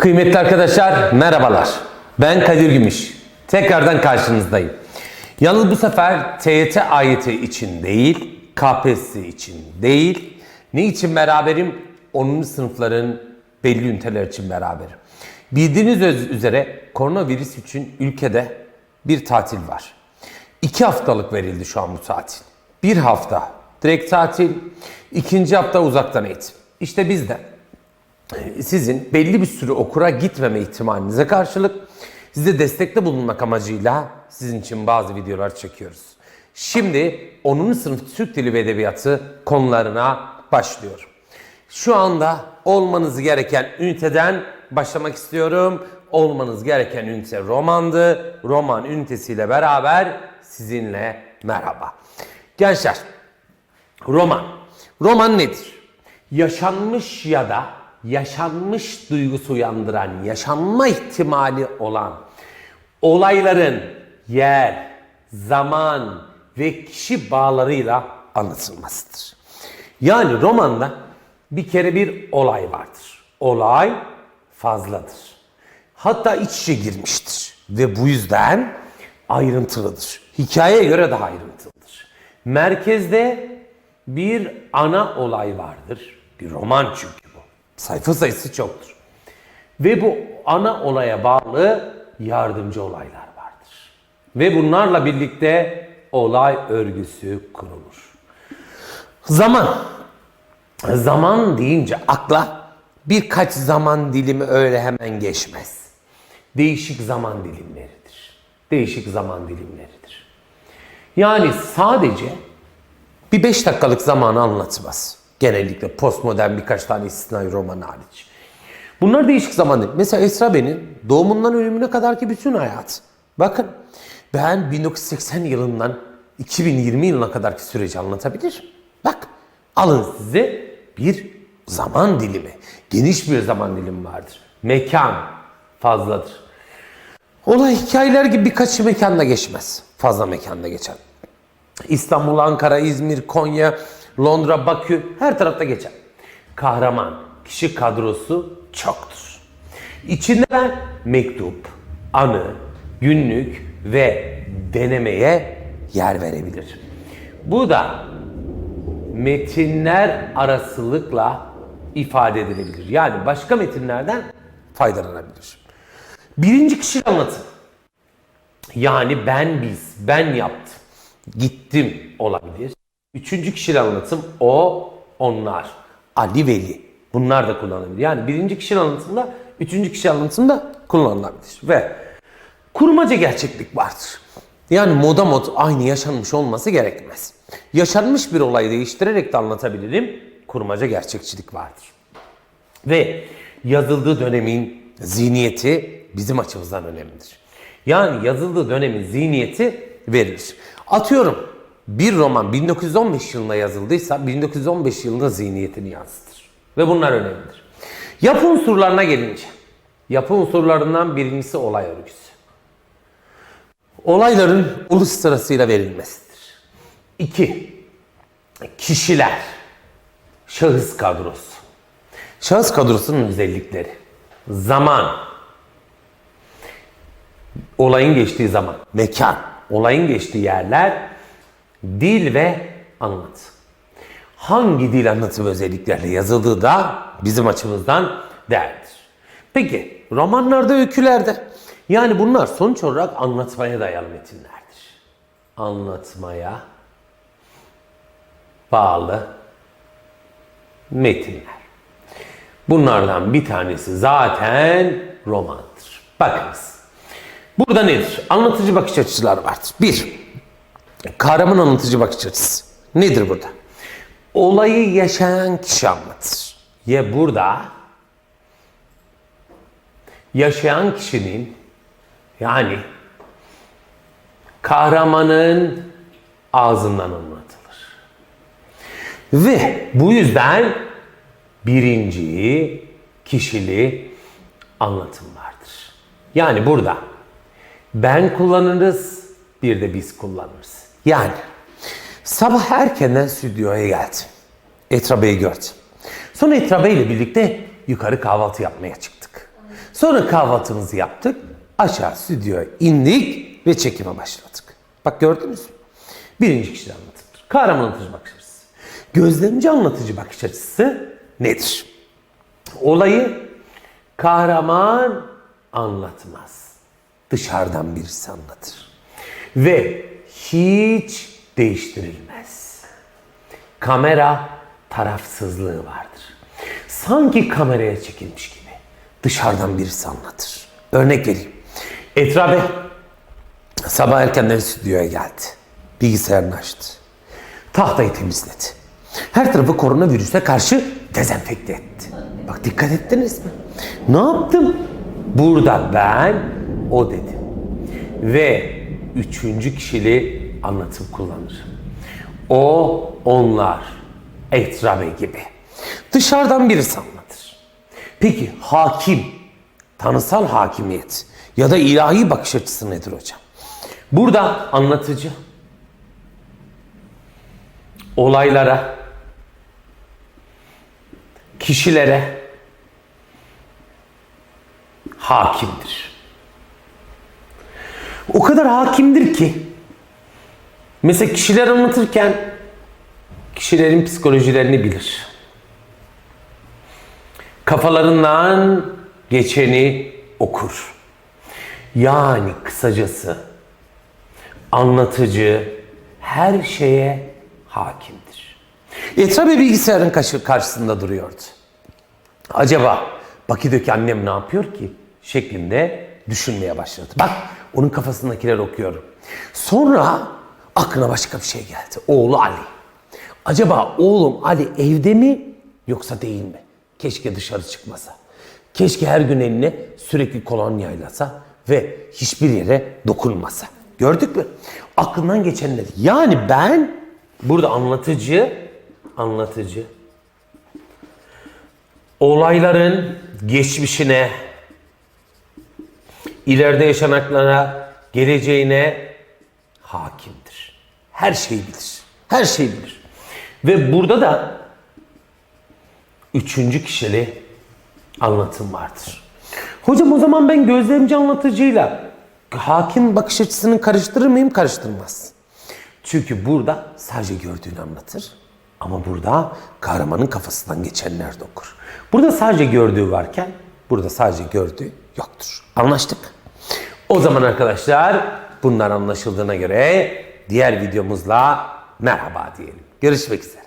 Kıymetli arkadaşlar merhabalar. Ben Kadir Gümüş. Tekrardan karşınızdayım. Yalnız bu sefer TYT AYT için değil, KPSS için değil. Ne için beraberim? 10. sınıfların belli üniteler için beraberim. Bildiğiniz üzere koronavirüs için ülkede bir tatil var. İki haftalık verildi şu an bu tatil. Bir hafta direkt tatil, ikinci hafta uzaktan eğitim. İşte biz de sizin belli bir süre okura gitmeme ihtimalinize karşılık size destekte bulunmak amacıyla sizin için bazı videolar çekiyoruz. Şimdi 10. sınıf Türk Dili ve Edebiyatı konularına başlıyorum. Şu anda olmanız gereken üniteden başlamak istiyorum. Olmanız gereken ünite romandı. Roman ünitesiyle beraber sizinle merhaba. Gençler, Roman. Roman nedir? Yaşanmış ya da yaşanmış duygusu uyandıran, yaşanma ihtimali olan olayların yer, zaman ve kişi bağlarıyla anlatılmasıdır. Yani romanda bir kere bir olay vardır. Olay fazladır. Hatta iç içe girmiştir ve bu yüzden ayrıntılıdır. Hikayeye göre daha ayrıntılıdır. Merkezde bir ana olay vardır. Bir roman çünkü. Sayfa sayısı çoktur. Ve bu ana olaya bağlı yardımcı olaylar vardır. Ve bunlarla birlikte olay örgüsü kurulur. Zaman. Zaman deyince akla birkaç zaman dilimi öyle hemen geçmez. Değişik zaman dilimleridir. Değişik zaman dilimleridir. Yani sadece bir 5 dakikalık zamanı anlatmaz. Genellikle postmodern birkaç tane istisnai roman hariç. Bunlar değişik zaman dilimi. Mesela Esra Bey'in doğumundan ölümüne kadarki bütün hayat. Bakın ben 1980 yılından 2020 yılına kadarki süreci anlatabilir. Bak alın size bir zaman dilimi. Geniş bir zaman dilimi vardır. Mekan fazladır. Olay hikayeler gibi birkaç mekanda geçmez. Fazla mekanda geçer. İstanbul, Ankara, İzmir, Konya, Londra, Bakü her tarafta geçer. Kahraman, kişi kadrosu çoktur. İçinde ben mektup, anı, günlük ve denemeye yer verebilir. Bu da metinler arasılıkla ifade edilebilir. Yani başka metinlerden faydalanabilir. Birinci kişi anlatım. Yani ben biz, ben yaptım, gittim olabilir. Üçüncü kişi anlatım o, onlar. Ali Veli. Bunlar da kullanılabilir. Yani birinci kişi anlatımda, üçüncü kişi anlatımda kullanılabilir. Ve kurmaca gerçeklik vardır. Yani moda mod aynı yaşanmış olması gerekmez. Yaşanmış bir olayı değiştirerek de anlatabilirim. Kurmaca gerçekçilik vardır. Ve yazıldığı dönemin zihniyeti bizim açımızdan önemlidir. Yani yazıldığı dönemin zihniyeti verilir. Atıyorum bir roman 1915 yılında yazıldıysa 1915 yılında zihniyetini yansıtır. Ve bunlar önemlidir. Yapı unsurlarına gelince. Yapı unsurlarından birincisi olay örgüsü. Olayların ulus sırasıyla verilmesidir. İki, kişiler, şahıs kadrosu. Şahıs kadrosunun özellikleri. Zaman. Olayın geçtiği zaman. Mekan. Olayın geçtiği yerler. Dil ve anlatı. Hangi dil anlatım özelliklerle yazıldığı da bizim açımızdan değerlidir. Peki romanlarda, öykülerde yani bunlar sonuç olarak anlatmaya dayalı metinlerdir. Anlatmaya bağlı metinler. Bunlardan bir tanesi zaten romandır. Bakınız. Burada nedir? Anlatıcı bakış açıları vardır. Bir, kahraman anlatıcı bakış açısı. Nedir burada? Olayı yaşayan kişi anlatır. Ya burada yaşayan kişinin yani kahramanın ağzından anlatılır. Ve bu yüzden birinci kişili anlatım vardır. Yani burada ben kullanırız, bir de biz kullanırız. Yani sabah erkenden stüdyoya geldim. Etra Bey'i gördüm. Sonra Etra Bey birlikte yukarı kahvaltı yapmaya çıktık. Sonra kahvaltımızı yaptık. Aşağı stüdyoya indik ve çekime başladık. Bak gördünüz mü? Birinci kişi anlatılır. Kahraman anlatıcı bakış açısı. Gözlemci anlatıcı bakış açısı nedir? Olayı kahraman anlatmaz. Dışarıdan birisi anlatır. Ve hiç değiştirilmez. Kamera tarafsızlığı vardır. Sanki kameraya çekilmiş gibi dışarıdan birisi anlatır. Örnek vereyim. Etra Bey sabah erkenden stüdyoya geldi. Bilgisayarını açtı. Tahtayı temizledi. Her tarafı koronavirüse karşı dezenfekte etti. Bak dikkat ettiniz mi? Ne yaptım? Burada ben o dedim. Ve üçüncü kişili anlatım kullanırım. O, onlar, Etra Bey gibi. Dışarıdan birisi anlatır. Peki hakim, tanısal hakimiyet ya da ilahi bakış açısı nedir hocam? Burada anlatıcı olaylara, kişilere hakimdir. O kadar hakimdir ki mesela kişiler anlatırken kişilerin psikolojilerini bilir. Kafalarından geçeni okur. Yani kısacası anlatıcı her şeye hakimdir. E tabi bilgisayarın karşı- karşısında duruyordu. Acaba Bakü'deki annem ne yapıyor ki? Şeklinde düşünmeye başladı. Bak onun kafasındakileri okuyorum. Sonra aklına başka bir şey geldi. Oğlu Ali. Acaba oğlum Ali evde mi yoksa değil mi? Keşke dışarı çıkmasa. Keşke her gün eline sürekli kolonya yaylasa ve hiçbir yere dokunmasa. Gördük mü? Aklından geçenleri. Yani ben burada anlatıcı, anlatıcı olayların geçmişine, ileride yaşananlara, geleceğine hakimdir. Her şeyi bilir. Her şeyi bilir. Ve burada da üçüncü kişili anlatım vardır. Hocam o zaman ben gözlemci anlatıcıyla hakim bakış açısını karıştırır mıyım? Karıştırmaz. Çünkü burada sadece gördüğünü anlatır. Ama burada kahramanın kafasından geçenler de okur. Burada sadece gördüğü varken burada sadece gördüğü yoktur. Anlaştık. O zaman arkadaşlar bunlar anlaşıldığına göre diğer videomuzla merhaba diyelim. Görüşmek üzere.